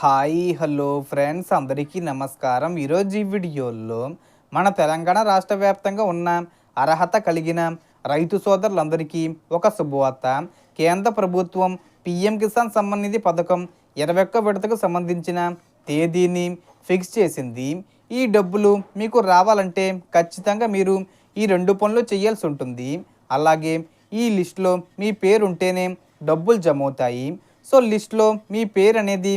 Hi hello friends అందరికీ నమస్కారం. ఈరోజు ఈ వీడియోలో మన తెలంగాణ రాష్ట్ర వ్యాప్తంగా ఉన్న అర్హత కలిగిన రైతు సోదరులందరికీ ఒక శుభవార్త. కేంద్ర ప్రభుత్వం పిఎం కిసాన్ సమ్మాన్ నిధి పథకం ఇరవై ఒక్క విడతకు సంబంధించిన తేదీని ఫిక్స్ చేసింది. ఈ డబ్బులు మీకు రావాలంటే ఖచ్చితంగా మీరు ఈ రెండు పనులు చేయాల్సి ఉంటుంది. అలాగే ఈ లిస్ట్లో మీ పేరు ఉంటేనే డబ్బులు జమ అవుతాయి. సో లిస్ట్లో మీ పేరు అనేది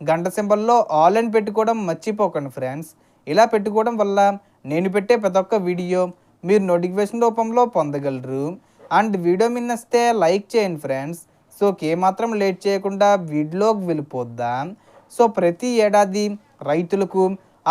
గంట సింబల్లో ఆల్ అని పెట్టుకోవడం మర్చిపోకండి ఫ్రెండ్స్ ఇలా పెట్టుకోవడం వల్ల నేను పెట్టే ప్రతి ఒక్క వీడియో మీరు నోటిఫికేషన్ రూపంలో పొందగలరు. అండ్ వీడియో మిన్నస్తే లైక్ చేయండి ఫ్రెండ్స్ సో ఏమాత్రం లేట్ చేయకుండా వీడియోకి వెళ్ళిపోద్దాం. సో ప్రతి ఏడాది రైతులకు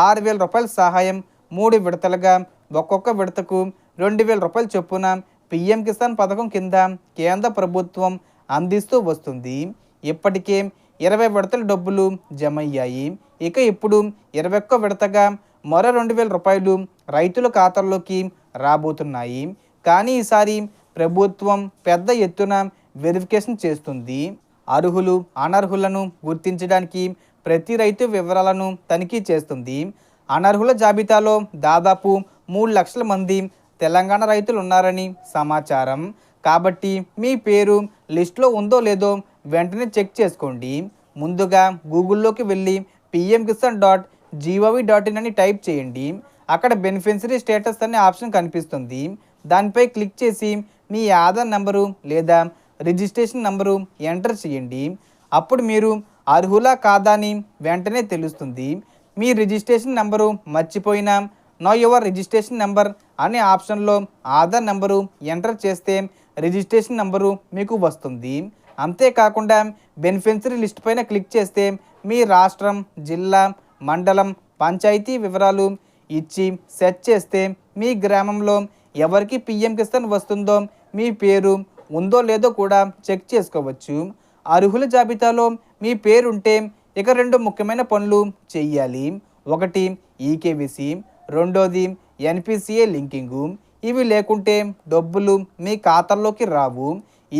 ఆరు వేల రూపాయల సహాయం మూడు విడతలుగా ఒక్కొక్క విడతకు రెండు వేల రూపాయలు చొప్పున పిఎం కిసాన్ పథకం కింద కేంద్ర ప్రభుత్వం అందిస్తూ వస్తుంది. ఇప్పటికే ఇరవై విడతల డబ్బులు జమ అయ్యాయి ఇక ఇప్పుడు ఇరవై ఒక్క విడతగా మరో రెండు వేల రూపాయలు రైతుల ఖాతాల్లోకి రాబోతున్నాయి. కానీ ఈసారి ప్రభుత్వం పెద్ద ఎత్తున వెరిఫికేషన్ చేస్తుంది. అర్హులు అనర్హులను గుర్తించడానికి ప్రతి రైతు వివరాలను తనిఖీ చేస్తుంది. అనర్హుల జాబితాలో దాదాపు మూడు లక్షల మంది తెలంగాణ రైతులు ఉన్నారని సమాచారం. కాబట్టి మీ పేరు లిస్ట్లో ఉందో లేదో వెంటనే చెక్ చేసుకోండి. ముందుగా గూగుల్లోకి వెళ్ళి PM Kisan dot gov dot in అని టైప్ చేయండి. అక్కడ బెనిఫిషరీ స్టేటస్ అనే ఆప్షన్ కనిపిస్తుంది. దానిపై క్లిక్ చేసి మీ ఆధార్ నంబరు లేదా రిజిస్ట్రేషన్ నంబరు ఎంటర్ చేయండి. అప్పుడు మీరు అర్హులా కాదా అని వెంటనే తెలుస్తుంది. మీ రిజిస్ట్రేషన్ నెంబరు మర్చిపోయినా నో యువర్ రిజిస్ట్రేషన్ నెంబర్ అనే ఆప్షన్లో ఆధార్ నెంబరు ఎంటర్ చేస్తే రిజిస్ట్రేషన్ నెంబరు మీకు వస్తుంది. అంతేకాకుండా బెనిఫిషరీ లిస్ట్ పైన క్లిక్ చేస్తే మీ రాష్ట్రం జిల్లా మండలం పంచాయతీ వివరాలు ఇచ్చి సెర్చ్ చేస్తే మీ గ్రామంలో ఎవరికి పిఎం కిసాన్ వస్తుందో మీ పేరు ఉందో లేదో కూడా చెక్ చేసుకోవచ్చు. అర్హుల జాబితాలో మీ పేరుంటే ఇక రెండు ముఖ్యమైన పనులు చెయ్యాలి ఒకటి ఈకేవిసి రెండోది ఎన్పిసిఏ లింకింగు. ఇవి లేకుంటే డబ్బులు మీ ఖాతాల్లోకి రావు.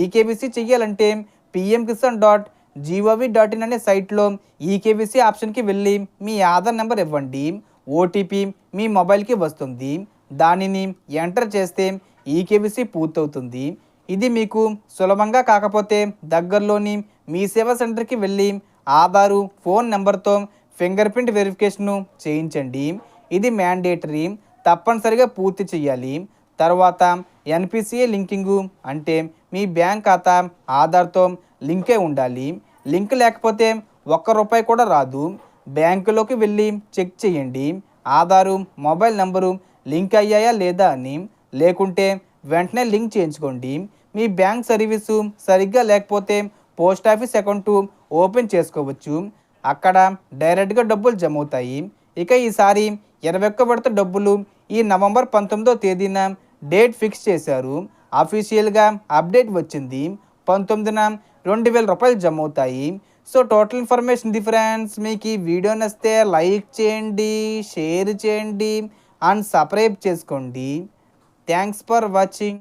ఈకేబీసీ చెయ్యాలంటే PM Kisan dot gov dot in అనే సైట్లో ఈకేబీసీ ఆప్షన్కి వెళ్ళి మీ ఆధార్ నెంబర్ ఇవ్వండి. ఓటీపీ మీ మొబైల్కి వస్తుంది. దానిని ఎంటర్ చేస్తే ఈకేబీసీ పూర్తవుతుంది. ఇది మీకు సులభంగా కాకపోతే దగ్గరలోని మీ సేవా సెంటర్కి వెళ్ళి ఆధారు ఫోన్ నెంబర్తో ఫింగర్ ప్రింట్ వెరిఫికేషను చేయించండి. ఇది మ్యాండేటరీ. తప్పనిసరిగా పూర్తి చేయాలి తర్వాత ఎన్పిసిఏ లింకింగు అంటే మీ బ్యాంక్ ఖాతా ఆధార్తో లింకే ఉండాలి. లింక్ లేకపోతే ఒక్క రూపాయి కూడా రాదు. బ్యాంకులోకి వెళ్ళి చెక్ చేయండి. ఆధారు మొబైల్ నెంబరు లింక్ అయ్యాయా లేదా అని. లేకుంటే వెంటనే లింక్ చేయించుకోండి. మీ బ్యాంక్ సర్వీసు సరిగ్గా లేకపోతే పోస్ట్ ఆఫీస్ అకౌంట్ ఓపెన్ చేసుకోవచ్చు. అక్కడ డైరెక్ట్గా డబ్బులు జమ అవుతాయి ఇక ఈసారి ఇరవై ఒక్క విడత డబ్బులు ఈ నవంబర్ పంతొమ్మిదో తేదీన డేట్ ఫిక్స్ చేశారు. అఫీషియల్గా అప్డేట్ వచ్చింది. పంతొమ్మిదిన రెండు వేల రూపాయలు జమ అవుతాయి so total information the friends మీకు ఈ వీడియో నచ్చితే లైక్ చేయండి షేర్ చేయండి అండ్ సబ్స్క్రైబ్ చేసుకోండి. Thanks for watching.